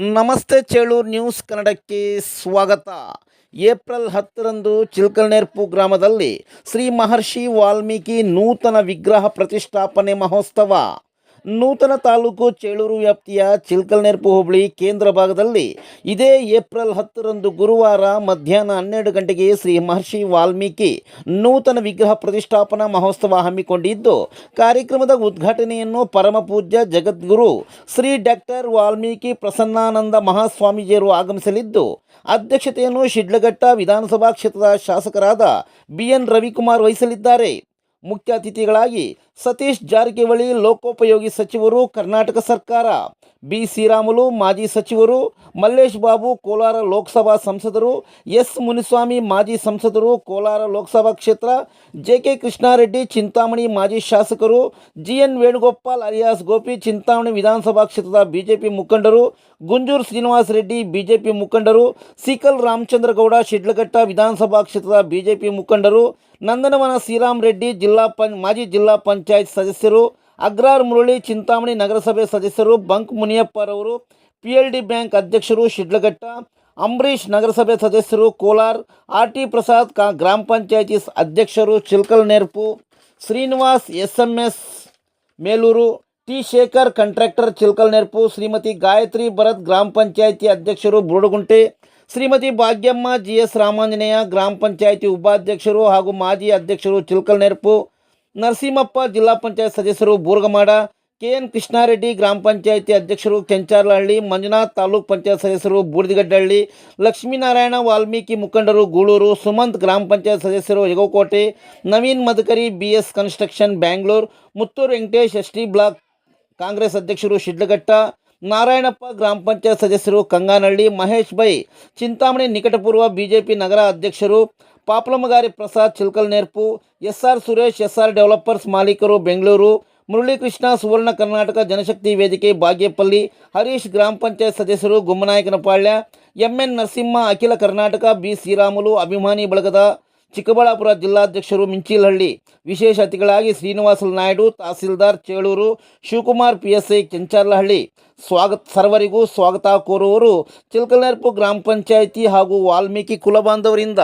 ನಮಸ್ತೆ ಚೇಳೂರು ನ್ಯೂಸ್ ಕನ್ನಡಕ್ಕೆ ಸ್ವಾಗತ. ಏಪ್ರಿಲ್ ಹತ್ತರಂದು ಚಿಲ್ಕಲ್ನೇರ್ಪು ಗ್ರಾಮದಲ್ಲಿ ಶ್ರೀ ಮಹರ್ಷಿ ವಾಲ್ಮೀಕಿ ನೂತನ ವಿಗ್ರಹ ಪ್ರತಿಷ್ಠಾಪನೆ ಮಹೋತ್ಸವ. ನೂತನ ತಾಲೂಕು ಚೇಳೂರು ವ್ಯಾಪ್ತಿಯ ಚಿಲ್ಕಲ್ನೆರ್ಪು ಹೋಬಳಿ ಕೇಂದ್ರ ಭಾಗದಲ್ಲಿ ಇದೇ ಏಪ್ರಿಲ್ ಹತ್ತರಂದು ಗುರುವಾರ ಮಧ್ಯಾಹ್ನ ಹನ್ನೆರಡು ಗಂಟೆಗೆ ಶ್ರೀ ಮಹರ್ಷಿ ವಾಲ್ಮೀಕಿ ನೂತನ ವಿಗ್ರಹ ಪ್ರತಿಷ್ಠಾಪನಾ ಮಹೋತ್ಸವ ಹಮ್ಮಿಕೊಂಡಿದ್ದು, ಕಾರ್ಯಕ್ರಮದ ಉದ್ಘಾಟನೆಯನ್ನು ಪರಮಪೂಜ್ಯ ಜಗದ್ಗುರು ಶ್ರೀ ಡಾಕ್ಟರ್ ವಾಲ್ಮೀಕಿ ಪ್ರಸನ್ನಾನಂದ ಮಹಾಸ್ವಾಮೀಜಿಯರು ಆಗಮಿಸಲಿದ್ದು, ಅಧ್ಯಕ್ಷತೆಯನ್ನು ಶಿಡ್ಲಘಟ್ಟ ವಿಧಾನಸಭಾ ಕ್ಷೇತ್ರದ ಶಾಸಕರಾದ ಬಿ ಎನ್ ರವಿಕುಮಾರ್ ವಹಿಸಲಿದ್ದಾರೆ. ಮುಖ್ಯ ಅತಿಥಿಗಳಾಗಿ ಸತೀಶ್ ಜಾರಕಿಹೊಳಿ, ಲೋಕೋಪಯೋಗಿ ಸಚಿವರು, ಕರ್ನಾಟಕ ಸರ್ಕಾರ, ಬಿ ಶ್ರೀರಾಮುಲು ಮಾಜಿ ಸಚಿವರು, ಮಲ್ಲೇಶ್ ಬಾಬು, ಕೋಲಾರ ಲೋಕಸಭಾ ಸಂಸದರು, ಎಸ್ ಮುನಿಸ್ವಾಮಿ, ಮಾಜಿ ಸಂಸದರು, ಕೋಲಾರ ಲೋಕಸಭಾ ಕ್ಷೇತ್ರ, ಜೆ ಕೆ ಕೃಷ್ಣಾರೆಡ್ಡಿ, ಚಿಂತಾಮಣಿ ಮಾಜಿ ಶಾಸಕರು, G N Venugopal, alias Gopi, Chintamani ವಿಧಾನಸಭಾ ಕ್ಷೇತ್ರದ ಬಿಜೆಪಿ ಮುಖಂಡರು, ಗುಂಜೂರು ಶ್ರೀನಿವಾಸ್ ರೆಡ್ಡಿ, ಬಿಜೆಪಿ ಮುಖಂಡರು, ಸಿಕಲ್ ರಾಮಚಂದ್ರಗೌಡ, ಶಿಡ್ಲಘಟ್ಟ ವಿಧಾನಸಭಾ ಕ್ಷೇತ್ರದ ಬಿಜೆಪಿ ಮುಖಂಡರು ನಂದನವನ ಶ್ರೀರಾಮ್ ರೆಡ್ಡಿ ಜಿಲ್ಲಾ ಪಂ ಮಾಜಿ ಜಿಲ್ಲಾ ಪಂಚಾಯತ್ ಸದಸ್ಯರು ಅಗ್ರಾರ್ ಮುರಳಿ ಚಿಂತಾಮಣಿ ನಗರಸಭೆ ಸದಸ್ಯರು ಬಂಕ್ ಮುನಿಯಪ್ಪರವರು ಪಿ ಎಲ್ ಡಿ ಬ್ಯಾಂಕ್ ಅಧ್ಯಕ್ಷರು ಶಿಡ್ಲಘಟ್ಟ ಅಂಬರೀಷ್ ನಗರಸಭೆ ಸದಸ್ಯರು ಕೋಲಾರ್ ಆರ್ ಟಿ ಪ್ರಸಾದ್ ಕಾ ಗ್ರಾಮ ಪಂಚಾಯತಿ ಅಧ್ಯಕ್ಷರು Chilkal Nerpu Srinivas S M S Melur T Shekhar contractor Chilkal Nerpu Shrimati Gayatri Bharat ಗ್ರಾಮ ಪಂಚಾಯಿತಿ ಅಧ್ಯಕ್ಷರು ಬುರುಡುಗುಂಟೆ ಶ್ರೀಮತಿ ಭಾಗ್ಯಮ್ಮ ಜಿ ಎಸ್ ರಾಮಾಂಜನೇಯ ಗ್ರಾಮ ಪಂಚಾಯಿತಿ ಉಪಾಧ್ಯಕ್ಷರು ಹಾಗೂ ಮಾಜಿ ಅಧ್ಯಕ್ಷರು ಚಿಲ್ಕಲ್ ನೆರಪು ನರಸಿಂಹಪ್ಪ ಜಿಲ್ಲಾ ಪಂಚಾಯತ್ ಸದಸ್ಯರು ಬೂರ್ಗಮಾಡ ಕೆ ಎನ್ ಕೃಷ್ಣಾರೆಡ್ಡಿ ಗ್ರಾಮ ಪಂಚಾಯಿತಿ ಅಧ್ಯಕ್ಷರು ಕೆಂಚಾರ್ಲಹಳ್ಳಿ, ಮಂಜುನಾಥ್ ತಾಲೂಕ್ ಪಂಚಾಯತ್ ಸದಸ್ಯರು ಬೂರ್ದಿಗಡ್ಡಹಳ್ಳಿ ಲಕ್ಷ್ಮೀನಾರಾಯಣ ವಾಲ್ಮೀಕಿ ಮುಖಂಡರು ಗೂಳೂರು, ಸುಮಂತ್ ಗ್ರಾಮ ಪಂಚಾಯತ್ ಸದಸ್ಯರು Yagokote, Naveen Madakari B S construction Bangalore, Mutturu Venkatesh S block Congress ಅಧ್ಯಕ್ಷರು ಶಿಡ್ಲಘಟ್ಟ ನಾರಾಯಣಪ್ಪ ಗ್ರಾಮ ಪಂಚಾಯತ್ ಸದಸ್ಯರು ಕಂಗಾನಹಳ್ಳಿ ಮಹೇಶ್ ಬೈ, ಚಿಂತಾಮಣಿ ನಿಕಟಪೂರ್ವ ಬಿಜೆಪಿ ನಗರ ಅಧ್ಯಕ್ಷರು ಪಾಪ್ಲಮಗಾರಿ Prasad ಚಿಲ್ಕಲ್ ನೇರ್ಪು S R Suresh S R developers ಮಾಲೀಕರು ಬೆಂಗಳೂರು, ಮುರಳೀಕೃಷ್ಣ ಸುವರ್ಣ ಕರ್ನಾಟಕ ಜನಶಕ್ತಿ ವೇದಿಕೆ ಬಾಗೇಪಲ್ಲಿ, ಹರೀಶ್ ಗ್ರಾಮ ಪಂಚಾಯತ್ ಸದಸ್ಯರು ಗುಮ್ಮನಾಯಕನಪಾಳ್ಯ ಎಂ ಎನ್ ನರಸಿಂಹ, ಅಖಿಲ ಕರ್ನಾಟಕ ಬಿ ಶ್ರೀರಾಮುಲು ಅಭಿಮಾನಿ ಬಳಗದ ಚಿಕ್ಕಬಳ್ಳಾಪುರ ಜಿಲ್ಲಾಧ್ಯಕ್ಷರು ಮಿಂಚಿಲಹಳ್ಳಿ, ವಿಶೇಷ ಅತಿಥಿಗಳಾಗಿ Srinivasa Naidu, tahsildar Chelur, Shivakumar P S I Kencharlahalli ಸ್ವಾಗತ, ಸರ್ವರಿಗೂ ಸ್ವಾಗತ ಕೋರುವವರು ಚಿಲ್ಕಲ್ನೆರ್ಪು ಗ್ರಾಮ ಪಂಚಾಯಿತಿ ಹಾಗೂ ವಾಲ್ಮೀಕಿ ಕುಲಬಾಂಧವರಿಂದ.